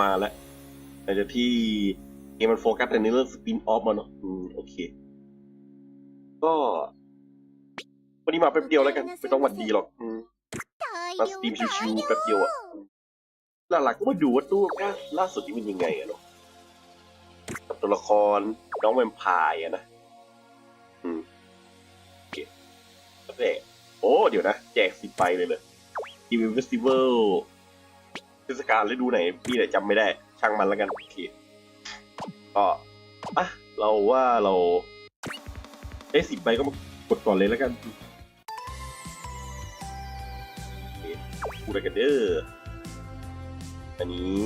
มาแล้วหลังจากที่เกมมันโฟกัสแต่ในเรื่องสปินออฟมาเนาะอืมโอเค ก็วันนี้มาแป๊บเดียวแล้วกัน ไม่ต้องหวัดดีหรอกอืมมาสตรีมชิวๆแป๊บเดียวอะหลักๆก็มาดูว่าตู้ล่าล่าสุดนี่มันยังไงอะเนาะกับตัวละครน้องแวมไพร์อะนะ อืมโอเคแล้วแต่โอ้ เดี๋ยวนะ แจกสิบใบเลยเลยอีเวนต์เฟสติวัล เทศกาลฤดูไหนพี่เนี่จำไม่ได้ ช่างมันแล้วกันโอเคก็อะเราว่าเราได้สิบใบก็มากดก่อนเลยแล้วกันพูดอะไรกันเด้ออันนี้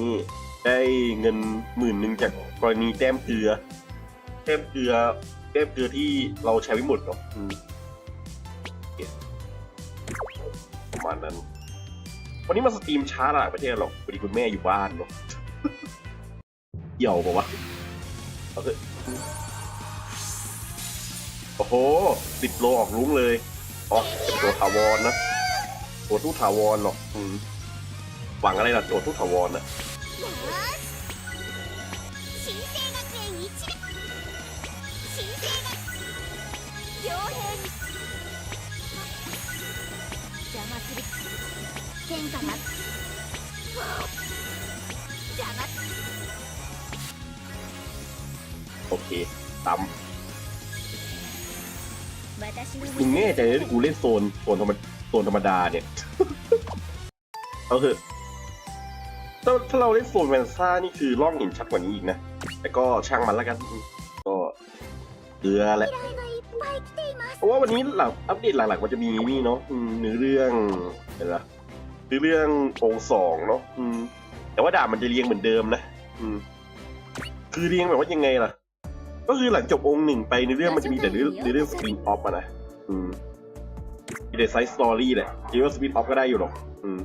ได้เงินหมื่นหนึ่งจากกรณีแต้มเกลือ แต้มเกลือแต้มเกลือที่เราใช้ไม่หมดหรอกประมาณนั้น วันนี้มาสตรีมช้าหลายประเทศหรอกพอดีคุณแม่อยู่บ้านเนาะเหี่ยวปะวะเอาเถอะโอ้โหสิบโลออกลุ้งเลยอ๋อเป็นตัวถาวรนะตัวทุกถาวรหรอกหวังอะไรล่ะตัวทุกถาวรนะ ต่ำมึงแน่ใจเลยกูเล่นโซนโซนธรรมดาเนี่ยเอาคือถ้าถ้าเราเล่นโซนแมนซ่านี่คือร่องหินชัดกว่านี้อีกนะ แต่ก็ช่างมันแล้วกัน ก็เรือแหละเพราะว่าวันนี้หลังอัปเดตหลักๆมันจะมีนี่เนาะเนื้อเรื่องเห็นละคือเรื่ององสองเนาะแต่ว่าดาบมันจะเรียงเหมือนเดิมนะ อืม คือเรียงแบบว่ายังไงล่ะ ก็คือหลังจบองค์หนึ่งไปในเรื่องมันจะมีแต่เรื่องในเรื่องสปินออฟอะนะอืมมีแต่ไซส์สตอรี่แหละคิดว่าสปินออฟก็ได้อยู่หรอกอืม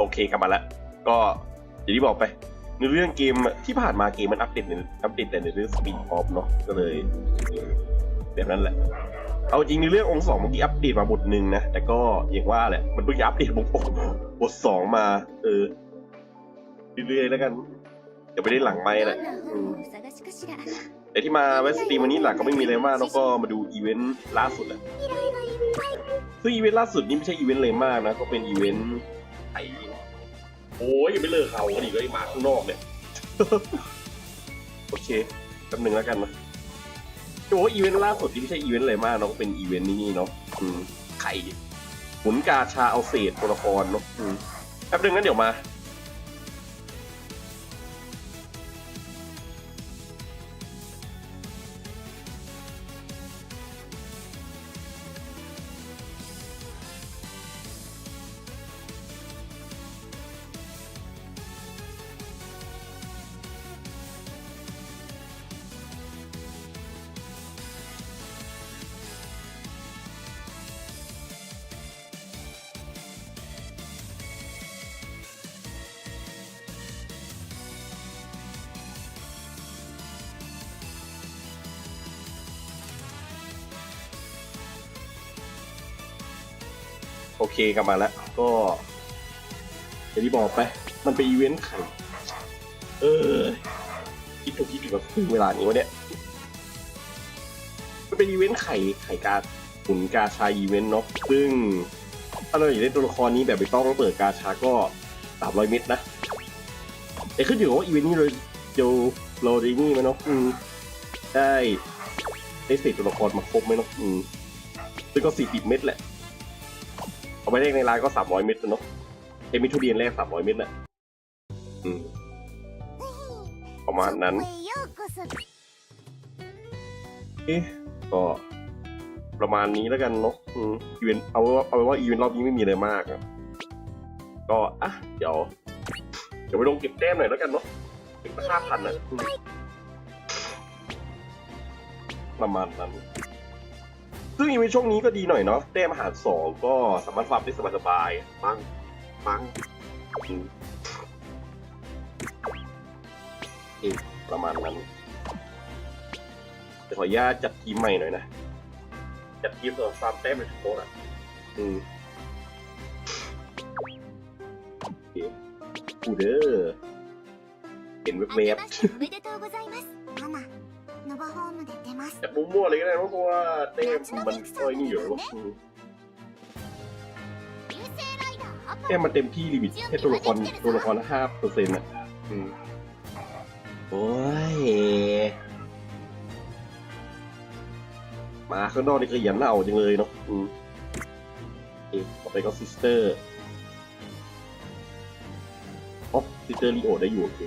โอเคกับมาแล้วก็อย่างที่บอกไปในเรื่องเกมที่ผ่านมาเกมมันอัปเดตในอัปเดตแต่ในเรื่องสปินออฟเนาะก็เลยแบบนั้นแหละ เอาจริงในเรื่ององค์สองเมื่อกี้อัปเดตมาบทหนึ่งนะ แต่ก็อย่างว่าแหละ มันเพิ่งอัปเดตบทบทสองมา เออเรื่อยๆแล้วกันเดี๋ยวไปได้หลังไปแหละแต่ที่มาเวสตีวันนี้หลักก็ไม่มีอะไรมากแล้วก็มาดูอีเวนต์ล่าสุดแหละซึ่งอีเวนต์ล่าสุดนี่ไม่ใช่อีเวนต์เลยมากนะ ก็เป็นอีเวนต์ไอ โอ้ยยังไม่เลิกเขากันอีกเลยหมาข้างนอกเนี่ย โอเคแป๊บหนึ่งแล้วกันนะจะบอกว่าอีเวนต์ล่าสุดที่ไม่ใช่อีเวนต์อะไรมากเนาะก็เป็นอีเวนต์นี้เนาะอืมไข่หมุนกาชาเอาเศษตัวละครเนาะอืมแป๊บหนึงงั้นเดี๋ยวมา โอเคกลับมาแล้วก็อย่างที่บอกไป มันเป็นอีเวนต์ไข่เออคิดถูกคิดถูกกับเวลานี้วะเนี่ยมันเป็นอีเวนต์ไข่ไข่กาหมุนกาชาอีเวนต์เนาะซึ่งถ้าเราอยากได้ตัวละครนี้แบบไม่ต้องเปิดกาชาก็สามร้อยเม็ดนะแต่ขึ้นอยู่กับว่าอีเวนต์นี้เราจะโรดีนี่ไหมเนาะอืมได้ได้เศษตัวละครมาครบไหมเนาะอืมซึ่งก็สี่สิบเม็ดแหละ เอาไม่เรีกในร้านก็สามร้อยเม็ดนเนาะเอมิทูเดียนแรกสามร้อยเม็ดน่ะอืประมาณนั้นเอ๊ะก็ประมาณนี้แล้วกันเนาะอีเวนเอาเอาไว้ว่าอีเวนรอบนี้ไม่มีอะไรมากก็อะเดี๋ยวเดี๋ยวไปลงเก็บแต้มหน่อยแล้วกันเนาะเป็นห้าพันนะประมาณนั้น ซึ่งอีเวนช่วงนี้ก็ดีหน่อยเนาะแต้มหารสองก็สามารถฟาร์มได้สบายๆมั้งมั้งเองประมาณนั้นแต่ขออนุญาตจัดทีมใหม่หน่อยนะ จัดทีมสำหรับฟาร์มแต้มในชุดโต๊ะอะอืมกูเด้อเห็นเว็บๆ バホームで出ます ๆจับมั่วๆเลยก็ได้นะเพราะว่าแต้มมันก็ไอ้นี่อยู่แล้วอืม 流星ライダーアポ แต้มมันเต็มที่ลิมิตแค่ตัวละครตัวละครละห้าเปอร์เซ็นต์อ่ะ อืม โอ้ย มาข้างนอกนี่ขยันเล่าจังเลยเนาะอืมโอเคต่อไปก็ซิสเตอร์อ๋อซิสเตอร์รีโอได้อยู่โอเค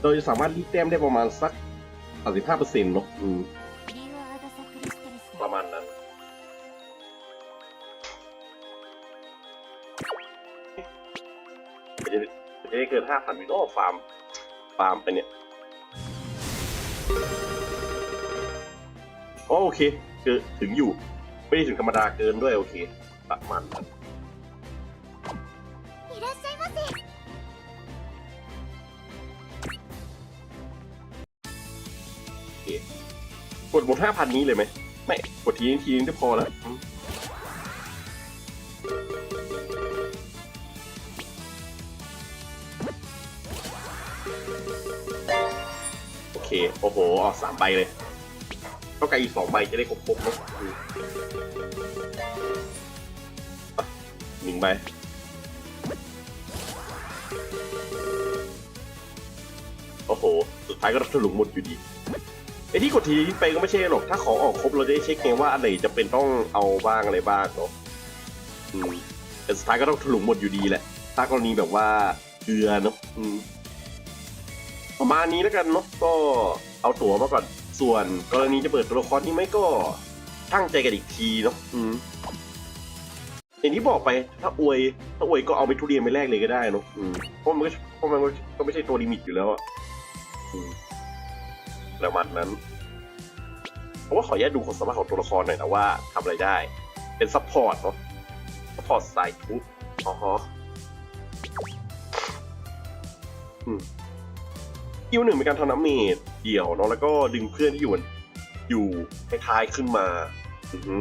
เราจะสามารถรีดแต้มได้ประมาณสัก สามสิบห้าเปอร์เซ็นต์เนาะประมาณนั้น จะจะได้เกินห้าพันวิโอฟาร์ม ฟาร์มไปเนี่ยโอเค คือถึงอยู่ ไม่ถึงธรรมดาเกินด้วยโอเค ประมาณนั้น กดหมดห้าพันนี้เลยไหมไม่กดทีนึงทีนึงจะพอแล้วโอเค โอ้โหออกสามใบเลยต้องการอีกสองใบจะได้ครบๆเนะอืมอะหนึ่งใบโอ้โห สุดท้ายก็ถลุงหมดอยู่ดี ไอ้ที่กดทีไปก็ไม่ใช่หรอก ถ้าของออกครบเราได้เช็คไงว่าอันไหนจะเป็นต้องเอาบ้างอะไรบ้างเนาะอืมแต่สุดท้ายก็ต้องถลุงหมดอยู่ดีแหละ ถ้ากรณีแบบว่าเกลือเนาะอืมประมาณนี้แล้วกันเนาะ ก็เอาตั๋วมาก่อน ส่วนกรณีจะเปิดตัวละครนี้ไหมก็ตั้งใจกันอีกทีเนาะ อืมอย่างที่บอกไป ถ้าอวย ถ้าอวยก็เอาไปทุเรียนไปแรกเลยก็ได้เนาะ อืมเพราะมันก็เพราะมันก็ไม่ใช่ตัวลิมิตอยู่แล้วอะอืม ประมาณนั้นเพราะว่าขออนุญาตดูความสามารถของตัวละครหน่อยนะว่าทำอะไรได้ เป็นซัพพอร์ตเนาะซัพพอร์ตสายทุบอ๋อฮะอืมคิวหนึ่งเป็นการทำน้ำเมดเดี่ยวเนาะแล้วก็ดึงเพื่อนที่อยู่อยู่ท้ายๆขึ้นมาอือฮึ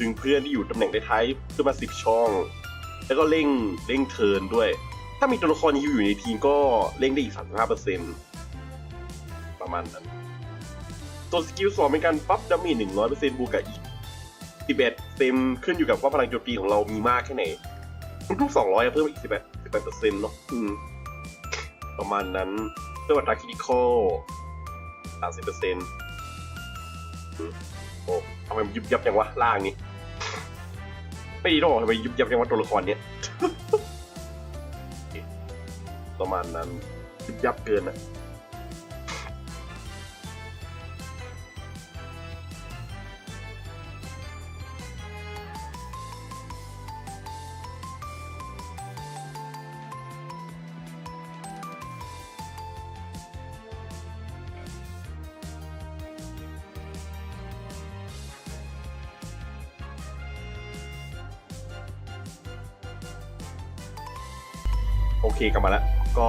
ดึงเพื่อนที่อยู่ตำแหน่งท้ายๆขึ้นมาสิบช่อง แล้วก็เร่งเร่งเทิร์นด้วย ถ้ามีตัวละครนี้อยู่ในทีมก็เร่งได้อีกสามสิบห้าเปอร์เซ็นต์ ประมาณนั้น ตัวสกิลสองเป็นการปั๊บดาเมจหนึ่งร้อยเปอร์เซ็นต์บวกกับอีกสิบเอ็ดเต็มขึ้นอยู่กับว่าพลังโจมตีของเรามีมากแค่ไหนทุกๆสองร้อยเพิ่มอีกสิบแปดสิบแปดเปอร์เซ็นต์เนาะอืมประมาณนั้นเพื่อวัตราคิดิคอลสามสิบเปอร์เซ็นต์โอ้ทำไมยุบยับจังวะล่างนี้ไม่ดีหรอกทำไมยุบยับจังวะตัวละครเนี้ยประมาณนั้น ยุบยับเกินอะ อเคกลับมาแล้ว ก็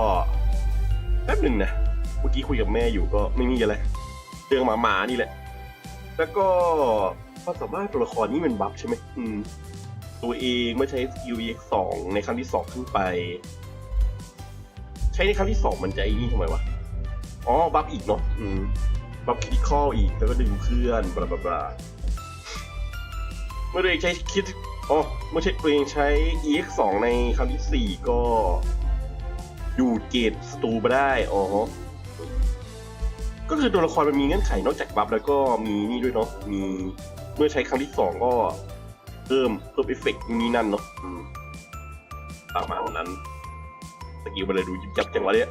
แป๊บหนึ่งนะเมื่อกี้คุยกับแม่อยู่ก็ไม่มีอะไรเรื่องหมาหมานี่แหละ แล้วก็ความสามารถตัวละครนี่มันบัฟใช่ไหมอืมตัวเองเมื่อใช้ skill EX สองในครั้งที่สองขึ้นไป ใช้ในครั้งที่สองมันจะไอ้นี่ทำไมวะอ๋อบัฟอีกเนาะอืมบัฟคริติคอลอีกแล้วก็ดึงเพื่อนบลาบลาบลาเมื่อตัวเองใช้คิดอ๋อเมื่อใช้ตัวเองใช้ EX สองในครั้งที่สี่ก็ อยู่เกตสตูมาได้อ๋อก็คือตัวละครมันมีเงื่อนไขนอกจากบัฟแล้วก็มีนี่ด้วยเนาะมีเมื่อใช้ครั้งที่สองก็เพิ่มเพิ่มเอฟเฟกต์นี้นั่นเนาะอืมประมาณนั้นสกิลมันเลยดูยิบยับจังวะเนี่ย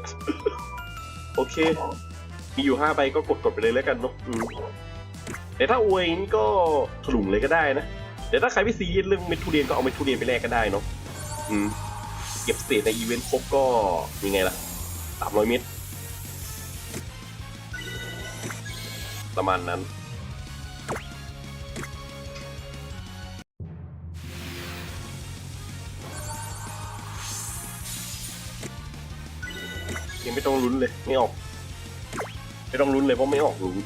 โอเค มีอยู่ห้าใบก็กดกดไปเลยแล้วกันเนาะแต่ถ้าอวยนี่ก็ถลุงเลยก็ได้นะแต่ถ้าใครไม่ซีเรียสเรื่องเมทุเรียนก็เอาเมทุเรียนไปแลกก็ได้เนาะอืม ก็บเศษในอีเวนต์ครบก็ยังไงล่ะสามร้อยเมตร ประมาณนั้น ยังไม่ต้องลุ้นเลย ไม่ออก ไม่ต้องลุ้นเลยเพราะไม่ออกลุ้น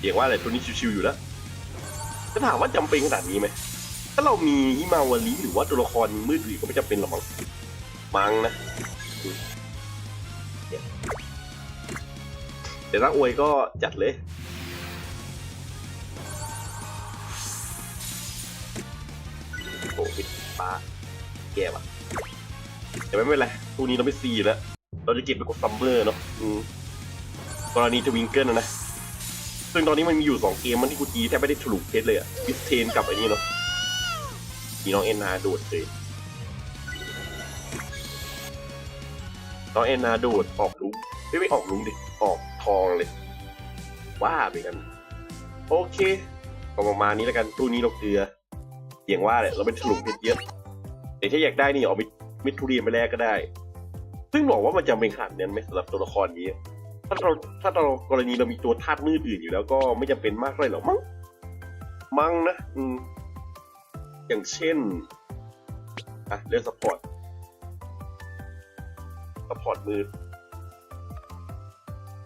เรียกว่าอะไรตัวนี้ชิวๆอยู่แล้วจะถามว่าจำเป็นขนาดนี้ไหม ถ้าเรามีฮิมาวารีหรือว่าตัวละครมืดอื่ก็ไม่จำเป็นหรอกมั้งมั้งนะเนี่ยแต่ถ้าอวยก็จัดเลยโอ้ปิดปลาแย่ว่ะแต่ไม่เป็นไรพวนี้เราไม่ซีแล้ว เราจะเก็บไปกดซัมเมอร์เนาะอืมกรณีทวิงเกิลนะนะ ซึ่งตอนนี้มันมีอยู่สองเกมมันที่กูจีแทบไม่ได้ถลุกเพชรเลยอะบิสเทนกับไอ้นี่เนาะีน้องเอ็นนาโดดเลยน้องเอ็นนาโดดออกลุงไม่ไม่ออกลุงดิ ออกทองเลย ว่าไปกัน โอเค ก็ประมาณนี้แล้วกันตู้นี้เราเกลืออย่างว่าแหละเราเป็นถลุงเพชรเยอะแต่ถ้าอยากได้นี่เอาไปเม็ดทุเรียนไปแลกก็ได้ ซึ่งบอกว่ามันจะเป็นขนาดนั้นไหมสำหรับตัวละครนี้ถ้าเราถ้าเรากรณีเรามีตัวธาตุมืดอื่นอยู่แล้วก็ไม่จำเป็นมากเลยหรอกมั้ง มั้งนะ อืม อย่างเช่นอะเรื่องสปอร์ตสปอร์ตมือ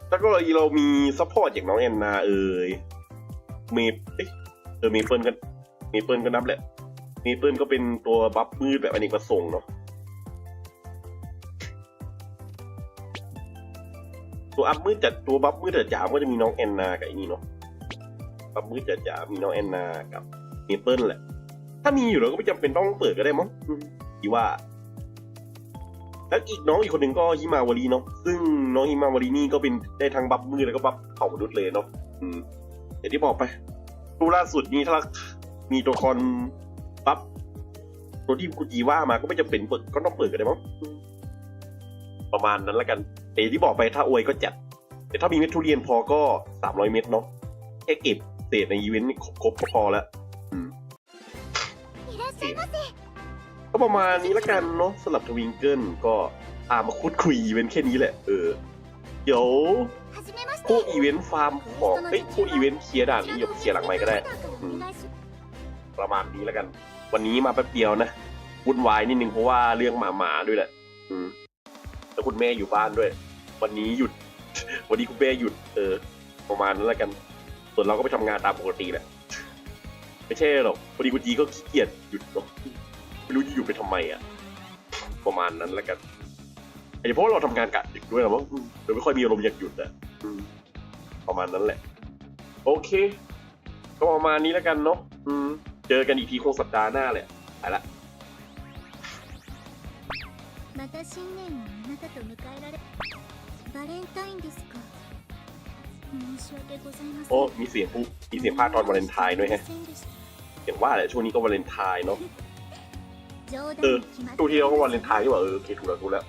ถ้ากรณีเรามีซัพพอร์ตอย่างน้องแอนนาเอ่ยเมปเอ้ยเออเมเปิลกันเมเปิลก็นับแหละเมเปิลก็เป็นตัวบัฟมืดแบบอเนกประสงค์เนาะตัวอัพมืดจัดตัวบัฟมืดจัดจ๋าก็จะมีน้องแอนนากับไอ้นี่เนาะบัฟมืดจัดจ๋ามีน้องแอนนากับเมเปิลแหละ ถ้ามีอยู่แล้วก็ไม่จำเป็นต้องเปิดก็ได้มั้งอืมดีว่า แล้วอีกน้องอีกคนหนึ่งก็ฮิมาวารีเนาะซึ่งน้องฮิมาวารีนี่ก็เป็นได้ทั้งบัฟมือแล้วก็บัฟเผ่ามนุษย์เลยเนาะอืมอย่างที่บอกไปตัวล่าสุดนี้ถ้ามีตัวละคอนบัฟตัวที่กูจีว่ามาก็ไม่จำเป็นเปิดก็ต้องเปิดก็ได้มั้งประมาณนั้นละกันแต่ที่บอกไปถ้าอวยก็จัด แต่ถ้ามีเม็ดทุเรียนพอก็สามร้อยเม็ดเนาะแค่เก็บเศษในอีเวนต์นี่ครบก็พอแล้วいら สิก็ประมาณนี้ละกันเนาะสำหรับทวิงเกิลก็อามาคุดคุยอีเวนต์แค่นี้แหละเออเดี๋ยวพวกอีเวนต์ฟาร์มของเอ้ยพวกอีเวนต์เคลียร์ด่านนี้หยบเคลียร์หลังไม่ก็ได้ประมาณนี้ละกัน วันนี้มาแป๊บเดียวนะวุ่นวายนิดนึงเพราะว่าเรื่องหมาหมาด้วยแหละอืมแล้วคุณแม่อยู่บ้านด้วย วันนี้หยุด วันนี้คุณแม่หยุด เออ ประมาณนั้นละกัน ส่วนเราก็ไปทำงานตามปกติแหละ ไม่ใช่หรอกพอดีคุณจีก็ขี้เกียจหยุดเนอะไม่รู้จะหยุดไปทำไมอ่ะ ประมาณนั้นแล้วกันอาจจะเพราะว่าเราทำงานกะดึกด้วยหรอมั้งอืมเลยไม่ค่อยมีอารมณ์อยากหยุดอ่ะอืมประมาณนั้นแหละ โอเค ก็ประมาณนี้แล้วกันเนาะอืม เจอกันอีกทีคงสัปดาห์หน้าแหละไปละ また新年をあなたと迎えられバレンタインですか申し訳ございません โอ้ มีเสียงผู้มีเสียงภาคตอนวาเลนไทน์ด้วยแฮะ อย่างว่าแหละช่วงนี้ก็วาเลนไทน์เนาะเออช่ที่เราก็วาเลนไทน์ที่ว่าเออโอเคถูกแล้วถูกแล้ว